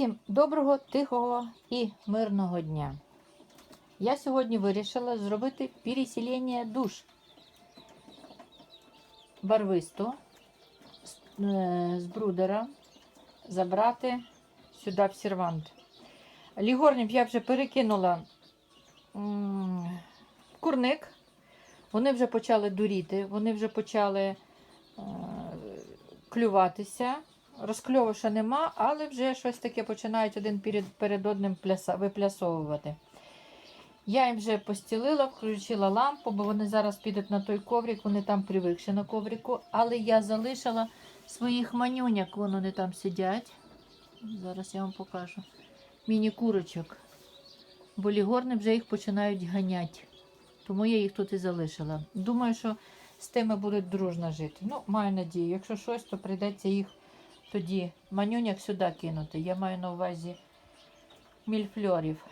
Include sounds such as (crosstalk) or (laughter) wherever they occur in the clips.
Усім доброго, тихого і мирного дня. Я сьогодні вирішила зробити переселення душ барвисту з, е, брудера забрати сюди в сервант. Лігорнів я вже перекинула курник. Вони вже почали дуріти, вони вже почали е, клюватися. Розкльову нема, але вже щось таке починають один перед, перед одним пляса, виплясовувати. Я їм вже постілила, включила лампу, бо вони зараз підуть на той коврик, вони там привикші на коврику. Але я залишила своїх манюняк, вон вони там сидять. Зараз я вам покажу. Міні-курочок. Бо лігорни вже їх починають ганяти. Тому я їх тут і залишила. Думаю, що з тими будуть дружно жити. Ну, маю надію. Якщо щось, то прийдеться їх тоді манюняк сюди кинути. Я маю на увазі мільфльорів.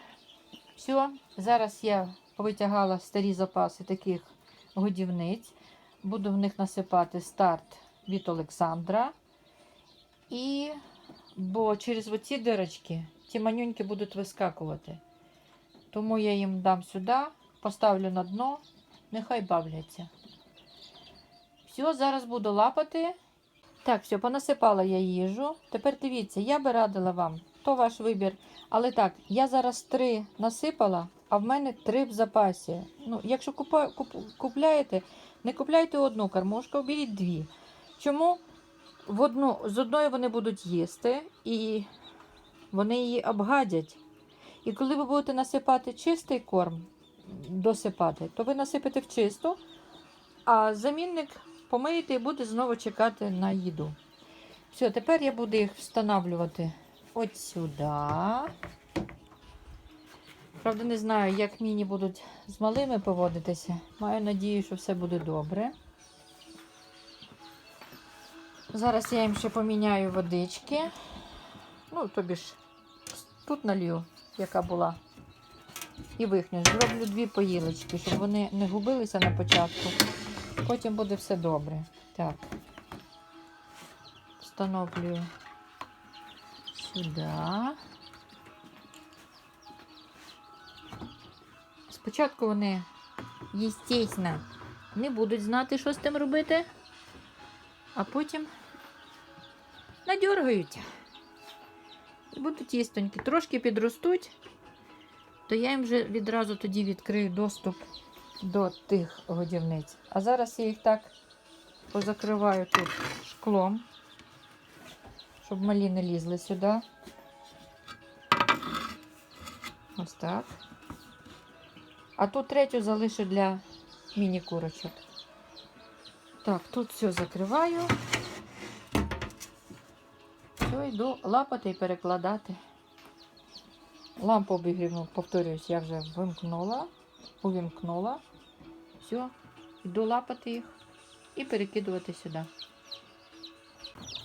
Все, зараз я повитягала старі запаси таких годівниць. Буду в них насипати старт від Олександра. І, бо через оці дирочки ті манюньки будуть вискакувати. Тому я їм дам сюди, поставлю на дно, нехай бавляться. Все, зараз буду лапати. Так, все, понасипала я їжу. Тепер дивіться, я би радила вам, то ваш вибір. Але так, я зараз три насипала, а в мене три в запасі. Ну, якщо купа, куп, купляєте, не купляйте одну кормушку, беріть дві. Чому? В одну, з одної вони будуть їсти і вони її обгадять. І коли ви будете насипати чистий корм, досипати, то ви насипете в чисту, а замінник помиєте і буде знову чекати на їду. Все, тепер я буду їх встановлювати от сюди. Правда, не знаю, як міні будуть з малими поводитися. Маю надію, що все буде добре. Зараз я їм ще поміняю водички. Ну, тобі ж тут налью, яка була. І вихню. Зроблю дві поїлочки, щоб вони не губилися на початку. Потім буде все добре. Так. Встановлюю сюди. Спочатку вони, звісно, не будуть знати, що з тим робити, а потім надьоргаються. І будуть їстонькі. Трошки підростуть, то я їм вже відразу тоді відкрию доступ до тих годівниць. А зараз я їх так позакриваю тут шклом, щоб малі не лізли сюди. Ось так. А тут третю залишу для міні-курочок. Так, тут все закриваю. Все, йду лапати і перекладати. Лампу обігрівну, повторююсь, я вже вимкнула, увімкнула. Все, йду лапати їх і перекидувати сюди.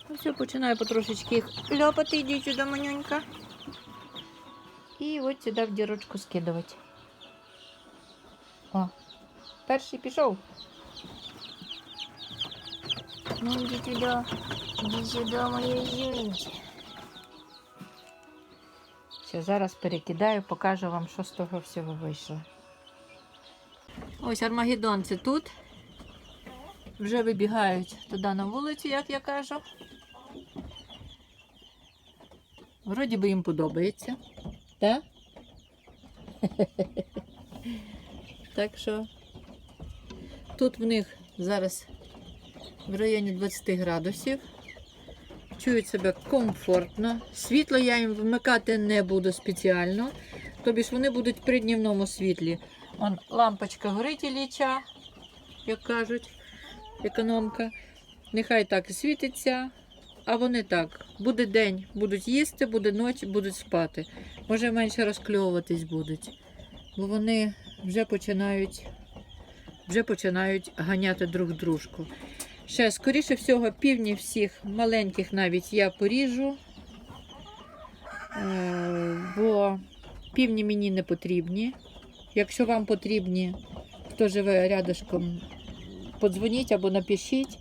Ну, все, починаю потрошечки їх ляпати, йди сюди, манюнька. І от сюди в дірочку скидувати. О, перший пішов. Ну, иди туда. Иди сюда, моя зюнька. Все, зараз перекидаю, покажу вам, що з того всього вийшло. Ось армагеддонці тут. Вже вибігають туди на вулицю, як я кажу. Вроді би їм подобається. Так? (laughs) Так що тут в них зараз в районі 20 градусів. Чують себе комфортно. Світло я їм вмикати не буду спеціально. Тобі ж вони будуть при днівному світлі. Вон лампочка горить і ліча, як кажуть, економка. Нехай так і світиться. А вони так. Буде день, будуть їсти, буде ніч, будуть спати. Може менше розкльовуватись будуть. Бо вони вже починають, вже починають ганяти друг дружку. Ще, скоріше всього, півні всіх маленьких навіть я поріжу, е, бо півні мені не потрібні. Якщо вам потрібні, хто живе рядышком, подзвоніть або напишіть.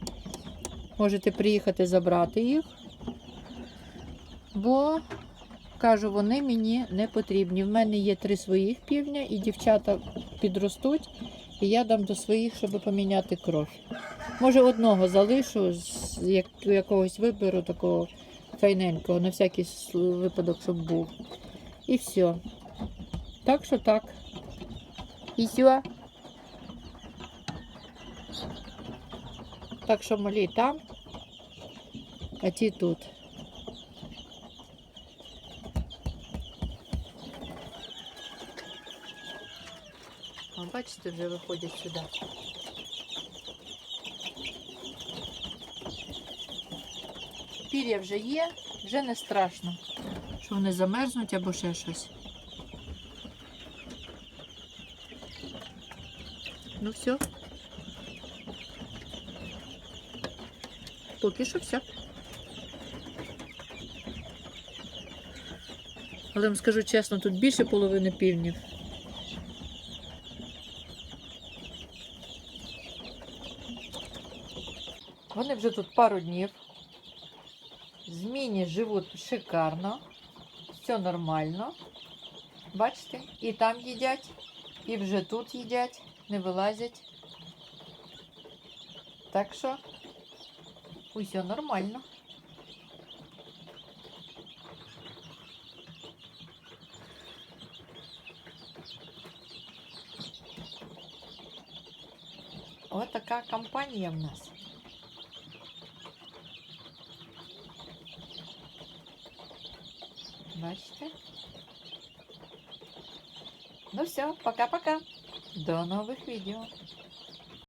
Можете приїхати забрати їх. Бо кажу, вони мені не потрібні. В мене є три своїх півня, і дівчата підростуть, і я дам до своїх, щоб поміняти кров. Може, одного залишу, з як- якогось виберу такого файненького, на всякий випадок, щоб був. І все. Так що так. І все. Так що малі там, а ті тут. А бачите, вже виходять сюди. Пір'я вже є, вже не страшно, що вони замерзнуть або ще щось. Ну все. Поки що все. Але вам скажу чесно, тут більше половини півнів. Вони вже тут пару днів. Зміні живуть шикарно. Все нормально. Бачите? І там їдять, і вже тут їдять, не вилазять. Так що усе нормально. Ось така компанія в нас. Бачите? Ну все, пока-пока. До нових відео.